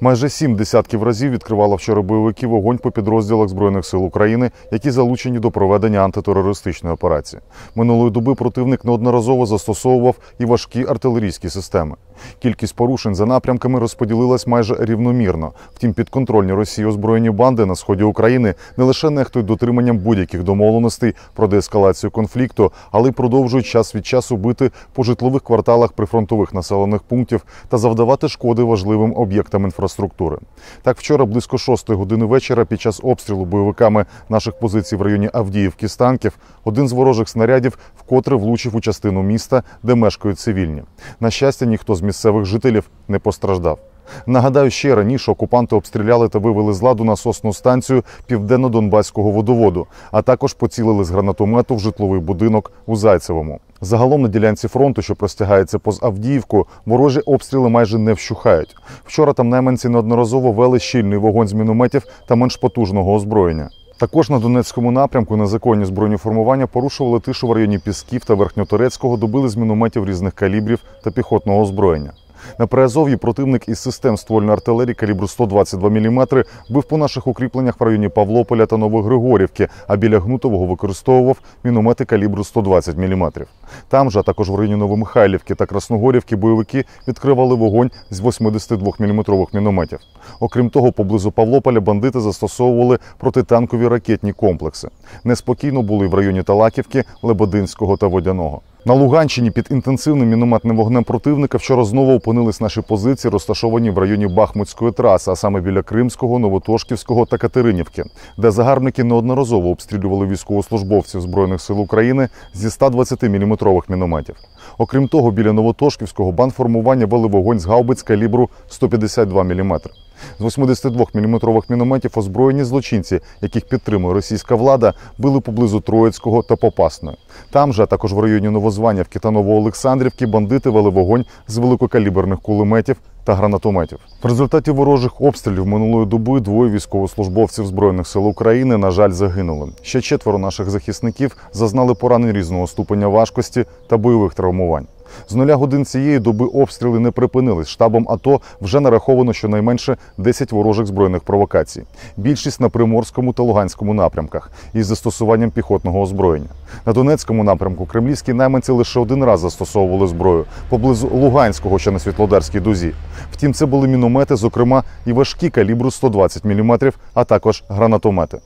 Майже сім десятків разів відкривала вчора бойовики вогонь по підрозділах збройних сил України, які залучені до проведення антитерористичної операції. Минулої доби противник неодноразово застосовував і важкі артилерійські системи. Кількість порушень за напрямками розподілилась майже рівномірно. Втім, підконтрольні Росії озброєні банди на сході України не лише нехтують дотриманням будь-яких домовленостей про деескалацію конфлікту, але й продовжують час від часу бити по житлових кварталах прифронтових населених пунктів та завдавати шкоди важливим об'єктам інфраструктури. Так, вчора близько 6 години вечора, під час обстрілу бойовиками наших позицій в районі Авдіївки з танків, один з ворожих снарядів вкотре влучив у частину міста, де мешкають цивільні. На щастя, ніхто з місцевих жителів не постраждав. Нагадаю, ще раніше окупанти обстріляли та вивели з ладу насосну станцію південно-донбаського водоводу, а також поцілили з гранатомету в житловий будинок у Зайцевому. Загалом на ділянці фронту, що простягається поз Авдіївку, ворожі обстріли майже не вщухають. Вчора там найманці неодноразово вели щільний вогонь з мінометів та менш потужного озброєння. Також на Донецькому напрямку незаконні збройні формування порушували тишу в районі Пісків та Верхньоторецького, добили з мінометів різних калібрів та піхотного озброєння. На Приазов'ї противник із систем ствольної артилерії калібру 122 мм бив по наших укріпленнях в районі Павлополя та Новогригорівки, а біля Гнутового використовував міномети калібру 120 мм. Там же, а також в районі Новомихайлівки та Красногорівки бойовики відкривали вогонь з 82 мм мінометів. Окрім того, поблизу Павлополя бандити застосовували протитанкові ракетні комплекси. Неспокійно були в районі Талаківки, Лебединського та Водяного. На Луганщині під інтенсивним мінометним вогнем противника вчора знову опинились наші позиції, розташовані в районі Бахмутської траси, а саме біля Кримського, Новотошківського та Катеринівки, де загарбники неодноразово обстрілювали військовослужбовців збройних сил України зі 120-мм мінометів. Окрім того, біля Новотошківського бандформування вели вогонь з гаубиць калібру 152 мм. З 82-мм мінометів озброєні злочинці, яких підтримує російська влада, били поблизу Троїцького та Попасної. Там же, а також в районі Новозванівки та Новоолександрівки, бандити вели вогонь з великокаліберних кулеметів та гранатометів. В результаті ворожих обстрілів минулої доби двоє військовослужбовців збройних сил України, на жаль, загинули. Ще четверо наших захисників зазнали поранень різного ступеня важкості та бойових травмувань. З нуля годин цієї доби обстріли не припинились. Штабом АТО вже нараховано щонайменше 10 ворожих збройних провокацій. Більшість на приморському та луганському напрямках із застосуванням піхотного озброєння. На Донецькому напрямку кремлівські найманці лише один раз застосовували зброю поблизу Луганського, що на Світлодарській дузі. Втім, це були міномети, зокрема і важкі калібру 120 мм, а також гранатомети.